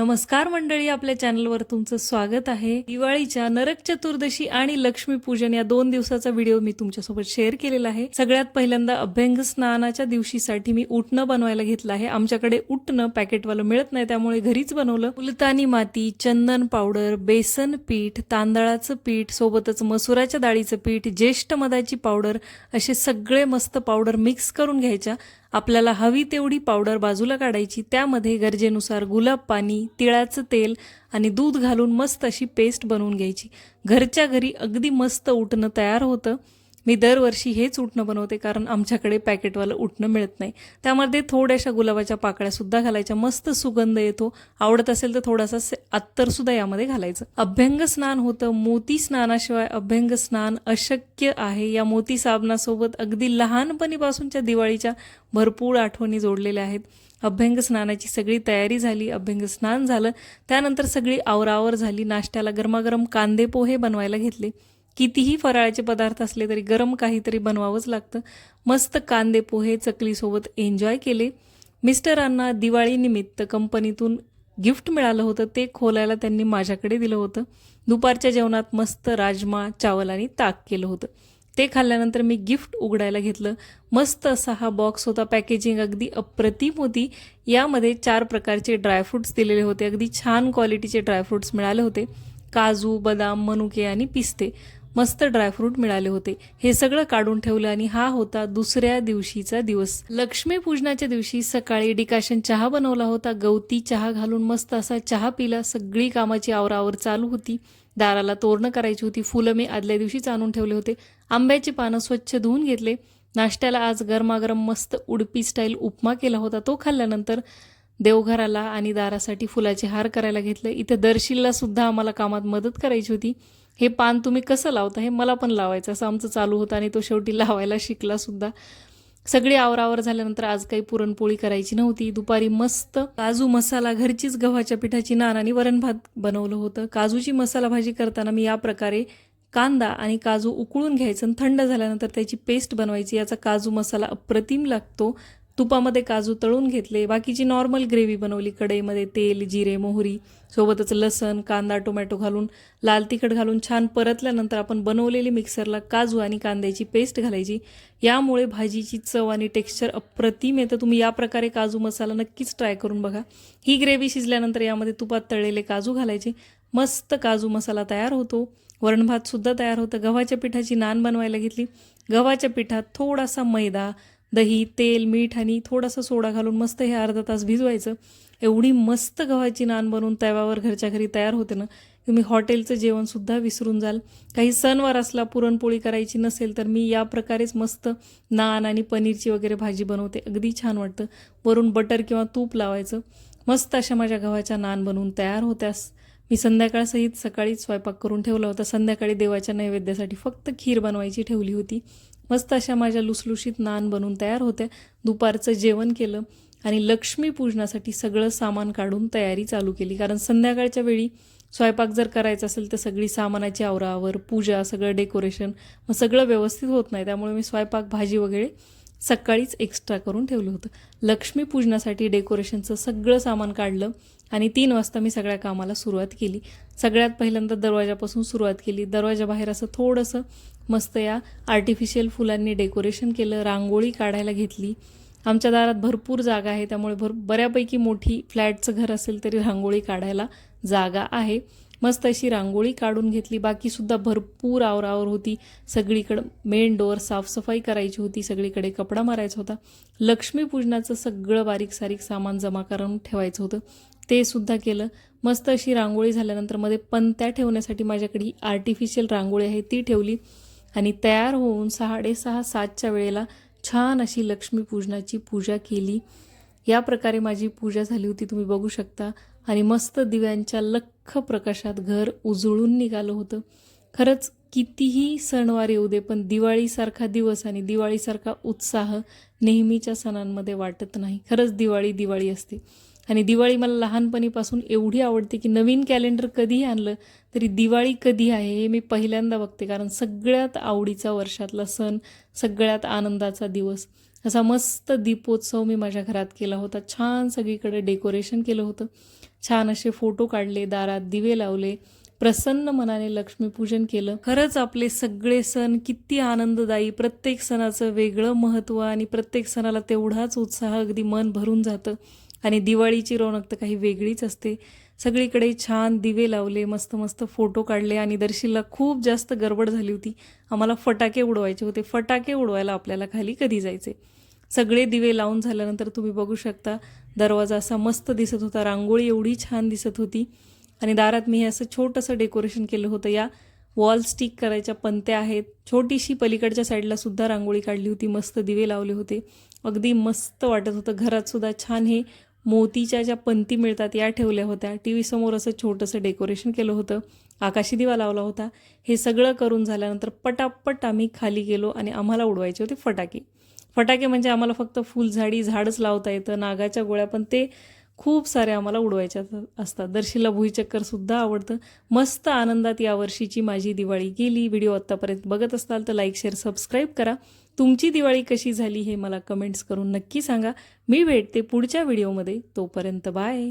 नमस्कार मंडळी आपल्या चॅनलवर तुमचं स्वागत आहे. दिवाळीच्या नरक चतुर्दशी आणि लक्ष्मीपूजन या दोन दिवसाचा व्हिडिओ मी तुमच्यासोबत शेअर केलेला आहे. सगळ्यात पहिल्यांदा अभ्यंग स्नानाच्या दिवशीसाठी मी उठणं बनवायला घेतलं आहे. आमच्याकडे उठणं पॅकेटवालं मिळत नाही त्यामुळे घरीच बनवलं. उलतानी माती चंदन पावडर बेसन पीठ तांदळाचं पीठ सोबतच मसुराच्या डाळीचं पीठ ज्येष्ठ मधाची पावडर असे सगळे मस्त पावडर मिक्स करून घ्यायच्या. आपल्याला हवी तेवढी पावडर बाजूला काढायची त्यामध्ये गरजेनुसार गुलाब पाणी तिळाचं तेल आणि दूध घालून मस्त अशी पेस्ट बनवून घ्यायची. घरच्या घरी अगदी मस्त उठणं तयार होतं. मी दरवर्षी हेच उठणं बनवते कारण आमच्याकडे पॅकेटवालं उठणं मिळत नाही. त्यामध्ये थोड्याशा गुलाबाच्या पाकळ्यासुद्धा घालायच्या. मस्त सुगंध येतो. आवडत असेल तर थोडासा अत्तरसुद्धा यामध्ये घालायचं. अभ्यंग स्नान होतं. मोती स्नानाशिवाय अभ्यंग स्नान अशक्य आहे. या मोती साबणासोबत अगदी लहानपणीपासूनच्या दिवाळीच्या भरपूर आठवणी जोडलेल्या आहेत. अभ्यंग स्नानाची सगळी तयारी झाली. अभ्यंग स्नान झालं. त्यानंतर सगळी आवरावर झाली. नाश्त्याला गरमागरम कांदे पोहे बनवायला घेतले. कितीही फराळाचे पदार्थ असले तरी गरम काहीतरी बनवावंच लागतं. मस्त कांदे पोहे चकलीसोबत एन्जॉय केले. मिस्टरांना दिवाळीनिमित्त कंपनीतून गिफ्ट मिळालं होतं. ते खोलायला त्यांनी माझ्याकडे दिलं होतं. दुपारच्या जेवणात मस्त राजमा चावल आणि ताक केलं होतं. ते खाल्ल्यानंतर मी गिफ्ट उघडायला घेतलं. मस्त असा हा बॉक्स होता. पॅकेजिंग अगदी अप्रतिम होती. यामध्ये चार प्रकारचे ड्रायफ्रुट्स दिलेले होते. अगदी छान क्वालिटीचे ड्रायफ्रुट्स मिळाले होते. काजू बदाम मनुके आणि पिस्ते. मस्त ड्रायफ्रूट मिळाले होते. हे सगळं काढून ठेवलं आणि हा होता दुसऱ्या दिवशीचा दिवस. लक्ष्मीपूजनाच्या दिवशी सकाळी डिकाशन चहा बनवला होता. गवती चहा घालून मस्त असा चहा पिला. सगळी कामाची आवरावर चालू होती. दाराला तोरणं करायची होती. फुलं मी आदल्या दिवशीच आणून ठेवले होते. आंब्याची पानं स्वच्छ धुवून घेतले. नाश्त्याला आज गरमागरम मस्त उडपी स्टाईल उपमा केला होता. तो खाल्ल्यानंतर देवघराला आणि दारासाठी फुलाचे हार करायला घेतले. इथं दर्शिलला सुद्धा आम्हाला कामात मदत करायची होती. हे पान तुम्ही कसं लावता? हे मला पण लावायचं. असं आमचं चालू होतं आणि तो शेवटी लावायला शिकला सुद्धा. सगळी आवरावर झाल्यानंतर आज काही पुरणपोळी करायची नव्हती. दुपारी मस्त काजू मसाला घरचीच गव्हाच्या पिठाची नान आणि वरण भात बनवलं होतं. काजूची मसाला भाजी करताना मी या प्रकारे कांदा आणि काजू उकळून घ्यायचं आणि थंड झाल्यानंतर त्याची पेस्ट बनवायची. याचा काजू मसाला अप्रतिम लागतो. तुपामध्ये काजू तळून घेतले बाकीची नॉर्मल ग्रेव्ही बनवली कढईमध्ये तेल जिरे मोहरी सोबतच लसण कांदा टोमॅटो घालून लाल तिखट घालून छान परतल्यानंतर आपण बनवलेली मिक्सरला काजू आणि कांद्याची पेस्ट घालायची. यामुळे भाजीची चव आणि टेक्स्चर अप्रतिम येतं. तुम्ही या प्रकारे काजू मसाला नक्कीच ट्राय करून बघा. ही ग्रेव्ही शिजल्यानंतर यामध्ये तुपात तळलेले काजू घालायचे. मस्त काजू मसाला तयार होतो. वरणभातसुद्धा तयार होतं. गव्हाच्या पिठाची नान बनवायला घेतली. गव्हाच्या पिठात थोडासा मैदा दही तेल मीठ आणि थोडासा सोडा घालून मस्त हे अर्धा तास भिजवायचं. एवढी मस्त गव्हाची नान बनवून तव्यावर घरच्या घरी तयार होते ना तुम्ही हॉटेलचं जेवणसुद्धा विसरून जाल. काही सणवार असला पुरणपोळी करायची नसेल तर मी या प्रकारेच मस्त नान आणि पनीरची वगैरे भाजी बनवते. अगदी छान वाटतं. वरून बटर किंवा तूप लावायचं. मस्त अशा माझ्या गव्हाच्या नान बनवून तयार होत्यास. मी संध्याकाळसहित सकाळीच स्वयंपाक करून ठेवला होता. संध्याकाळी देवाच्या नैवेद्यासाठी फक्त खीर बनवायची ठेवली होती. मस्त अशा माझ्या लुसलुशीत नान बनवून तयार होत्या. दुपारचं जेवण केलं आणि लक्ष्मीपूजनासाठी सगळं सामान काढून तयारी चालू केली. कारण संध्याकाळच्या वेळी स्वयंपाक जर करायचा असेल तर सगळी सामानाची आवरावर पूजा सगळं डेकोरेशन मग सगळं व्यवस्थित होत नाही. त्यामुळे मी स्वयंपाक भाजी वगैरे सकाळीच एक्स्ट्रा करून ठेवलं होतं. लक्ष्मीपूजनासाठी डेकोरेशनचं सगळं सामान काढलं आणि तीन वाजता मी सगळ्या कामाला सुरुवात केली. सगळ्यात पहिल्यांदा दरवाजापासून सुरुवात केली. दरवाजाबाहेर असं थोडंसं मस्त या आर्टिफिशियल फुलांनी डेकोरेशन केलं रांगोळी काढायला घेतली. आमच्या दारात भरपूर जागा आहे त्यामुळे भर बऱ्यापैकी मोठी फ्लॅटचं घर असेल तरी रांगोळी काढायला जागा आहे. मस्त अशी रांगोळी काढून घेतली. बाकीसुद्धा भरपूर आवरावर होती. सगळीकडं मेन डोअर साफसफाई करायची होती. सगळीकडे कपडा मारायचा होता. लक्ष्मीपूजनाचं सगळं बारीक सारीक सामान जमा करून ठेवायचं होतं. ते सुद्धा केलं. मस्त अशी रांगोळी झाल्यानंतरमध्ये पंत्या ठेवण्यासाठी माझ्याकडे ही आर्टिफिशियल रांगोळी आहे. ती ठेवली. आणि तयार होऊन साडेसहा सातच्या वेळेला छान अशी लक्ष्मीपूजनाची पूजा केली. या प्रकारे माझी पूजा झाली होती. तुम्ही बघू शकता. आणि मस्त दिव्यांच्या लख्ख प्रकाशात घर उजळून निघालं होतं. खरंच कितीही सणवार येऊ दे पण दिवाळीसारखा दिवस आणि दिवाळीसारखा उत्साह नेहमीच्या सणांमध्ये वाटत नाही. खरंच दिवाळी दिवाळी असते. आणि दिवाळी मला लहानपणीपासून एवढी आवडते की नवीन कॅलेंडर कधीही आणलं तरी दिवाळी कधी आहे हे मी पहिल्यांदा बघते कारण सगळ्यात आवडीचा वर्षातला सण सगळ्यात आनंदाचा दिवस. असा मस्त दीपोत्सव मी माझ्या घरात केला होता. छान सगळीकडे डेकोरेशन केलं होतं. छान असे फोटो काढले दारात दिवे लावले प्रसन्न मनाने लक्ष्मीपूजन केलं. खरंच आपले सगळे सण किती आनंददायी. प्रत्येक सणाचं वेगळं महत्त्व आणि प्रत्येक सणाला तेवढाच उत्साह अगदी मन भरून जातं. आणि दिवाळीची रौनक तर काही वेगळीच असते. सगळीकडे छान दिवे लावले मस्त मस्त फोटो काढले आणि दर्शीला खूप जास्त गडबड झाली होती. आम्हाला फटाके उडवायचे होते. फटाके उडवायला आपल्याला खाली कधी जायचे? सगळे दिवे लावून झाल्यानंतर तुम्ही बघू शकता दरवाजा असा मस्त दिसत होता रांगोळी एवढी छान दिसत होती. आणि दारात मी हे असं छोटंसं डेकोरेशन केलं होतं. या वॉल स्टिक करायच्या पंत्या आहेत. छोटीशी पलीकडच्या साईडला सुद्धा रांगोळी काढली होती मस्त दिवे लावले होते. अगदी मस्त वाटत होतं. घरात सुद्धा छान हे मोतीच्या ज्या पंती मिळतात या ठेवल्या होत्या. टी व्ही समोर असं छोटंसं डेकोरेशन केलं होतं. आकाशी दिवा लावला होता. हे सगळं करून झाल्यानंतर पटापट आम्ही खाली गेलो आणि आम्हाला उडवायचे होते फटाके. फटाके म्हणजे आम्हाला फक्त फुलझाडी झाडच लावता येतं नागाच्या गोळ्या पण ते खूप सारे आम्हाला उडवायच्या असतात. दर्शीला भुईचक्करसुद्धा आवडतं. मस्त आनंदात यावर्षीची माझी दिवाळी गेली. व्हिडिओ आत्तापर्यंत बघत असाल तर लाईक शेअर सबस्क्राईब करा. तुमची दिवाळी कशी झाली हे मला कमेंट्स करून नक्की सांगा. मी भेटते पुढच्या व्हिडिओमध्ये. तोपर्यंत बाय.